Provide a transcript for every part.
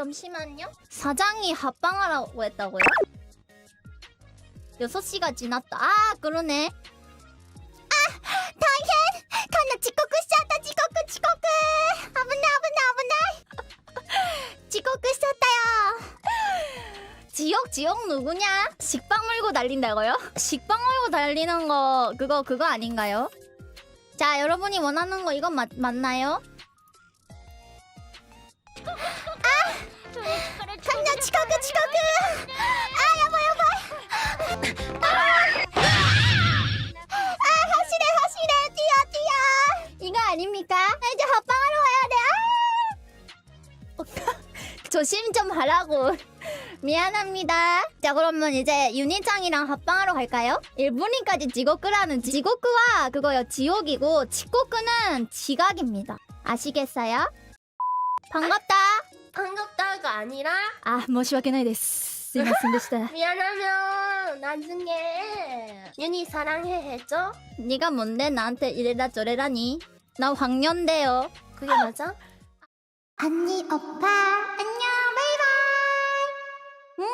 잠시만요. 사장이 합방하라고 했다고요? 6시가 지났다. 아, 그러네. 아, 다이엔! 가나 지코쿠 셨다, 지코쿠, 지코쿠! 아브나, 아브나, 아브나! 지코쿠 셨다요! 지옥, 지옥 누구냐? 식빵 물고 달린다고요? 식빵 물고 달리는 거, 그거, 그거 아닌가요? 자, 여러분이 원하는 거 이건 맞, 맞나요? 치카크 치카크. 아 여보 여보 아 하시래 하시래 뛰어 뛰어. 이거 아닙니까? 이제 합방하러 가야 돼. 아! 조심 좀 하라고. 미안합니다. 자 그러면 이제 윤희짱이랑 합방하러 갈까요? 일본인까지 지고크라는 지고크와 그거요 지옥이고 치코크는 지각입니다. 아시겠어요? 반갑다. 반갑다 가 아니라 아, 申し訳ないです。すいませんでした。 미안하면 나중에 윤희 사랑해 해줘. 네가 뭔데 나한테 이래라 저래라니? 나 황년대요. 그게 맞아? 언니, 오빠, 안녕, 바이바이. 음,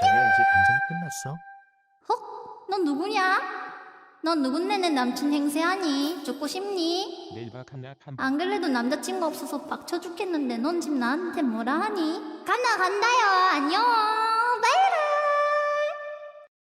자기야 이제 방송 끝났어? 어? 넌 누구냐? 넌 누군데 내 남친 행세하니? 죽고 싶니? 내일 박한나 판 안 그래도 남자친구 없어서 박쳐 죽겠는데 넌 지금 나한테 뭐라 하니? 간다 간다요. 안녕.